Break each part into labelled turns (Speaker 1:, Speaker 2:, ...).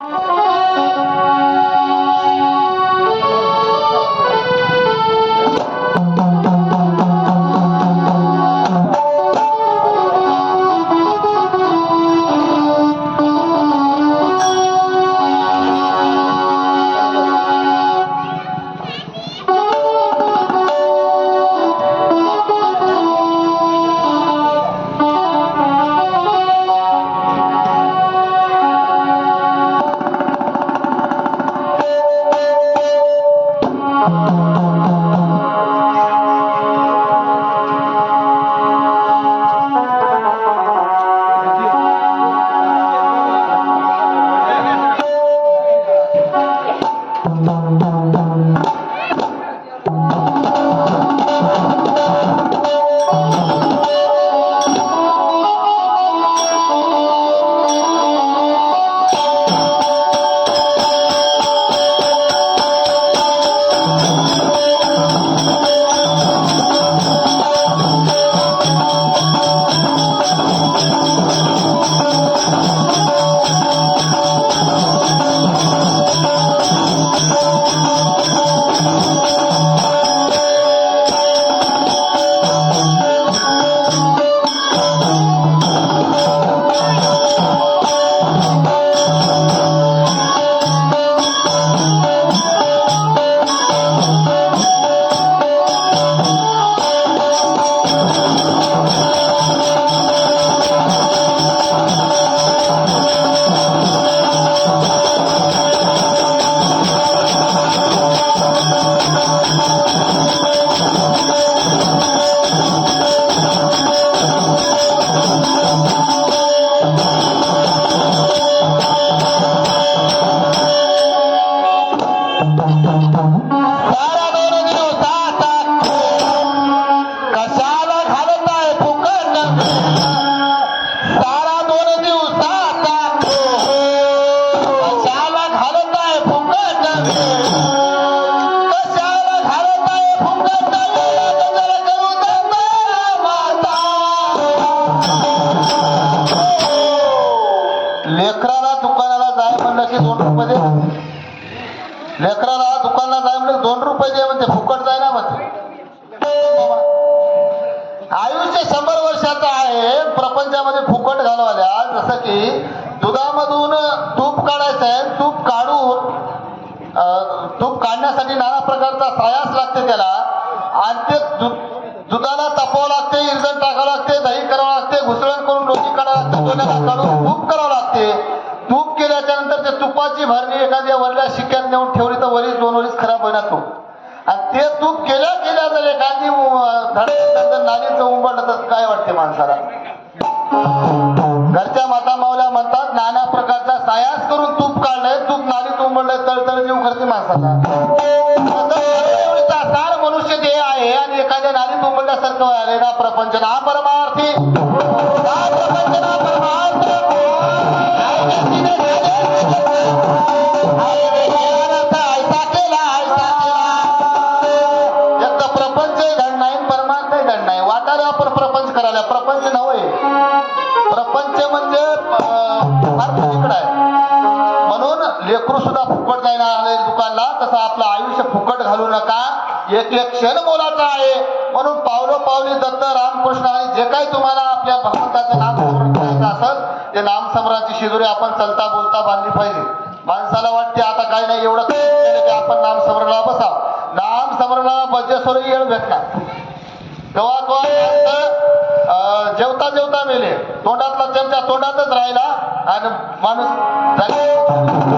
Speaker 1: Oh! सारा आपण त्यामध्ये फुकट घालवाल्या जसं की दुधामधून तूप काढायचं आहे तूप काढून तूप काढण्यासाठी नाना प्रकारचा सायास लागते त्याला. आणि ते दुधाला तापवावं लागते इरजण टाकावं लागते दही करावं लागते घुसळण करून रोटी काढावं लागते दोन्हाला काढून तूप करावं लागते. तूप केल्याच्यानंतर ते तुपाची भरणी एखाद्या वरल्या शिक्क्यात नेऊन ठेवली तर वरीस दोन वरीस खराब होईना तूप आणि ते तूप केल्या केल्या जर एखादी अं, धड नालीचं उंबडलं तर काय वाटते माणसाला? घरच्या माता मावल्या म्हणतात नाना प्रकारचा सायास करून तूप काढलंय तूप नालीत उंबडलंय तळतळ जीव करते माणसाला. सार मनुष्य देह आहे आणि एखाद्या नालीत तुंबडल्यासारखं व्हायलंय ना प्रपंच ना परमार्थी. क्षण मोलाचा आहे. म्हणून पावलं पावली दत्त रामकृष्ण आणि जे काही तुम्हाला आपल्या भगवंताचं नाम स्मरण करायचं असेल ते नामस्मरणाची शिदोरी आपण चलता बोलता बांधली पाहिजे. माणसाला वाटते आता काही नाही एवढं केलं की आपण नामस्मरणाला बसा नामस्मरणाला बजेश्वरी येळ भेटला तेव्हा तो जेवता जेवता मेले. तोंडातला चमचा तोंडातच राहिला आणि माणूस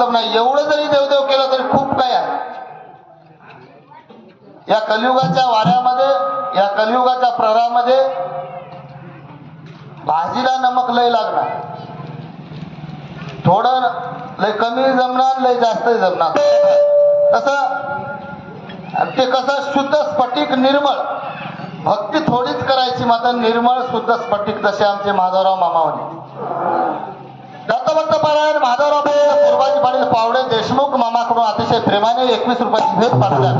Speaker 1: मतलब नाही. एवढं जरी देवदेव केला तरी खूप काय आहे. या कलियुगाच्या वाऱ्यामध्ये या कलियुगाच्या प्रहरामध्ये भाजीला नमक लय लागणार. थोडं लय कमी जमणार लय जास्त जमणार. तसं आणि ते कसं शुद्ध स्फटिक निर्मळ. भक्ती थोडीच करायची मात्र निर्मळ शुद्ध स्फटिक जसे आमचे माधवराव मामावणे दत्तभक्त पारायण माधवराव पूर्वाजी पाटील पावडे देशमुख मामाकडून अतिशय प्रेमाने एकवीस रुपयाची भेट पाठवल्या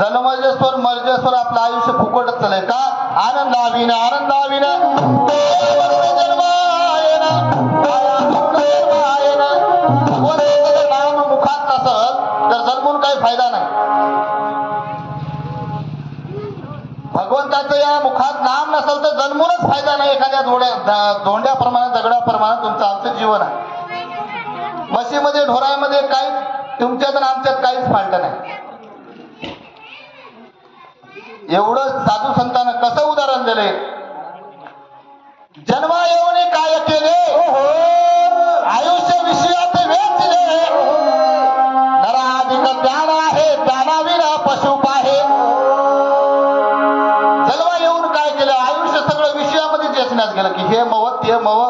Speaker 1: जन्मजेश्वर मर्जेश्वर आपलं आयुष्य फुकटच चालय का? आनंदाविन आनंदाविन. जन्मायन जन्मायन भगवंताचं मुखात नसल तर जन्मून काही फायदा नाही. भगवंताचं या मुखात नाम नसेल तर जन्मूनच फायदा नाही. एखाद्या धोड्या ध- धोंड्याप्रमाणे दगडाप्रमाणे तुमचं आमचं जीवन आहे. म्हशीमध्ये ढोरामध्ये काहीच तुमच्यात आणि आमच्यात काहीच फाल्ट नाही. एवढं साधू संतानं कसं उदाहरण दिले? जन्मा येऊन काय केले? आयुष्य विषयात वेचले नराधिक ज्ञान आहे ज्ञानाविना पशु पाहे जन्मा येऊन काय केलं? आयुष्य सगळं विषयामध्ये चेचण्यात गेलं की हे मव ते मव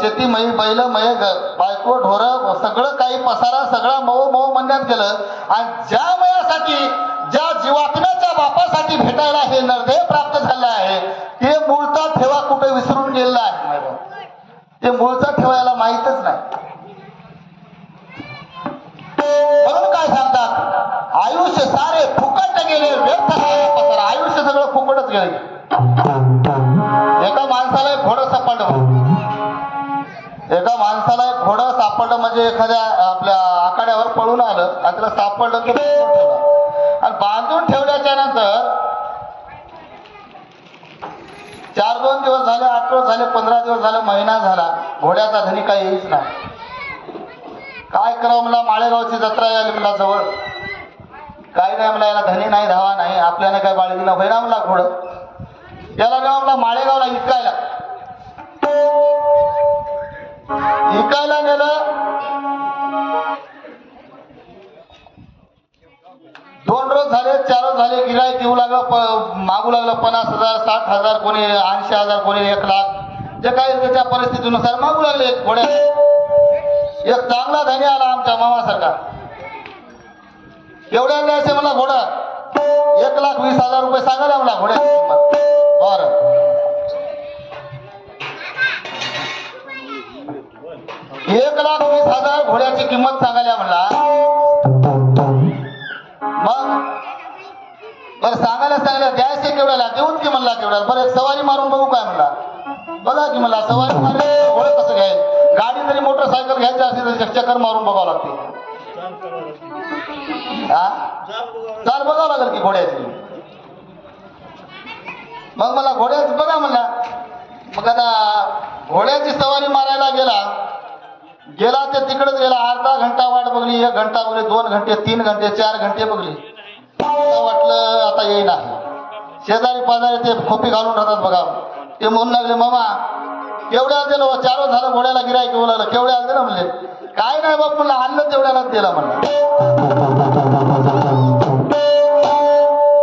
Speaker 1: शेती मई बैल मय बायको ढोर सगळं काही पसारा सगळा मऊ मऊ म्हणण्यात गेलं. आणि ज्या मयासाठी ज्या जीवात्म्याच्या बापासाठी भेटायला हे नरदेह प्राप्त झालं आहे. ते मूळचा ठेवा कुठे विसरून गेलेला आहे मॅडम? ते मूळचा ठेवायला माहीतच नाही. म्हणून काय सांगतात? आयुष्य सारे फुकट गेले व्यर्थ आहे पसारा. आयुष्य सगळं फुकटच गेले. एका माणसाला एक घोडं सापडलं. एका माणसाला एक घोडं सापडलं म्हणजे एखाद्या आपल्या आखाड्यावर पळून आलं आणि त्याला सापडलं की ठेवलं आणि बांधून ठेवल्याच्या नंतर चार दोन दिवस झाले आठ दिवस झाले पंधरा दिवस झाले महिना झाला. घोड्याचा धनी काही येईच नाही. काय करावं मला माळेगावची जत्रा यायला मला जवळ. काय नाही मला याला धनी नाही धावा नाही. आपल्याला काय बाळगी ना होईना मला घोड. याला नेवा मला माळेगावला इकायला इकायला नेलं. दोन रोज झाले चार रोज झाले गिराईक येऊ लागलं मागू लागलं पन्नास हजार साठ हजार कोणी ऐंशी हजार कोणी एक लाख. जे काही त्याच्या परिस्थितीनुसार मागू लागले घोड्या. एक चांगला धनी आला आमच्या मामासारखा. एवढ्या द्यायचे मला घोडा. एक लाख वीस हजार रुपये सांगायला मला घोड्या. बर. एक लाख वीस हजार घोड्याची किंमत सांगायला म्हणला. मग? बरं सांगायला सांगायला द्यायचे केवढ्याला? देऊन की म्हणला केवढ्याला? बरं सवारी मारून बघू काय म्हणला. बघा की म्हणला सवारी मारले घोडं कसं घ्यायचं? गाडी जरी मोटरसायकल घ्यायची असेल तर चक्कर मारून बघावं लागते. हा? चाल बघावं लागेल की घोड्याची. मग मला घोड्याच बघा म्हणला. मग आता घोड्याची सवारी मारायला गेला गेला ते तिकडेच गेला. अर्धा घंटा वाट बघली एक घंटा बघली दोन घंटे तीन घंटे चार घंटे बघली. वाटलं आता येईना. शेजारी पाजारी ते खोपी घालून राहतात बघा. ते म्हणू लागले मामा केवढ्या दिलं चारो झालं घोड्याला गिराय घेऊ लागलं. केवढ्या दिलं म्हणले? काय नाही बाप म्हणलं आणलं तेवढ्यालाच दिला म्हणलं.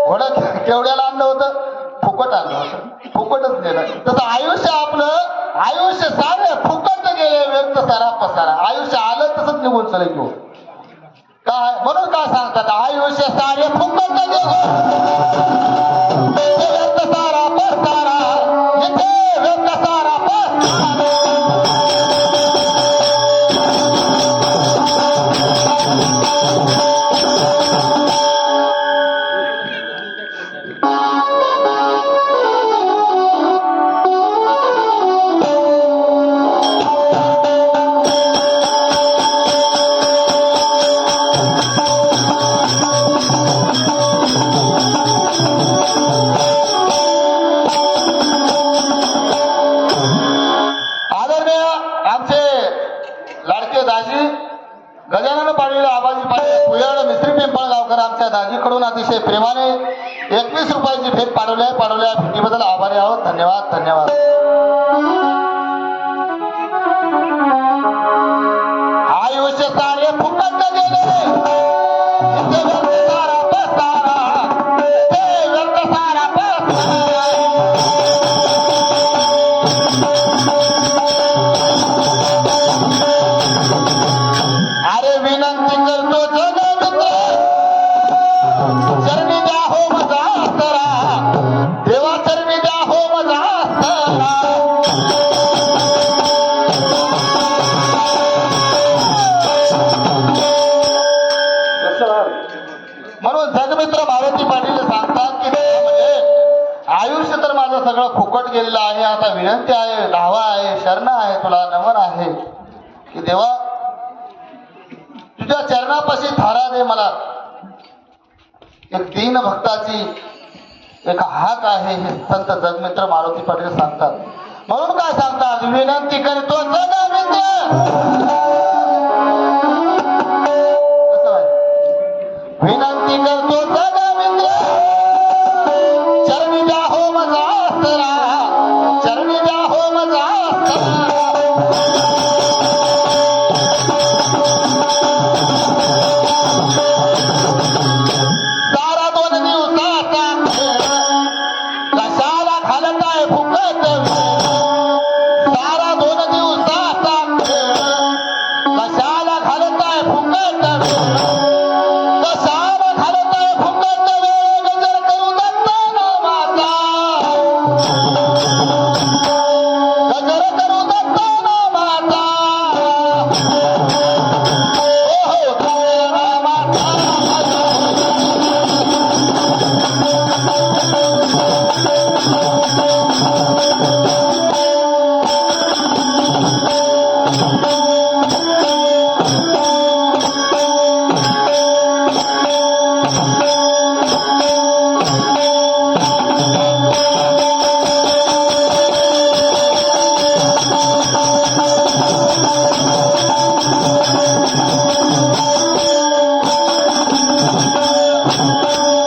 Speaker 1: घोडा केवढ्याला आणलं होतं? फुकट आणलं होतं. फुकटच दिलं. तसं आयुष्य आपलं आयुष्य सारे फुकट गेले व्यक्त सारा पसारा. आयुष्य आलं तसंच निघून चले घेऊ काय? म्हणून काय सांगतात? आयुष्य सारे फुकट दाजी. गजानन पाडलेले आबाजी पाटील पुयाड मिस्त्री पिंपळगावकर आमच्या दाजीकडून अतिशय प्रेमाने एकवीस रुपयाची भेट पाडवली आहे. पाडवल्या भेटीबद्दल आभारी आहोत. धन्यवाद धन्यवाद. आयुष्य सारे फुकट गेले. तुझ्या चरणापाशी थारा दे मला. एक दीन भक्ताची एक हाक आहे हे संत जगमित्र मारुती पाटील सांगतात. म्हणून काय सांगतात? विनंती करतो जगमित्र! विनंती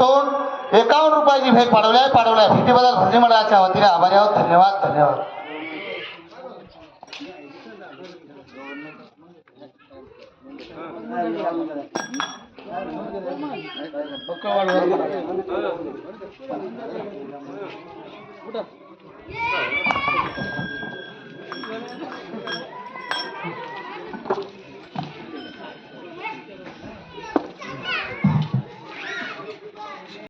Speaker 1: पासून एकावन्न रुपयाची भेट पाडवल्या पाडवल्या भेटीबद्दल भरती मंडळाच्या वतीने आभारी आहोत. धन्यवाद धन्यवाद.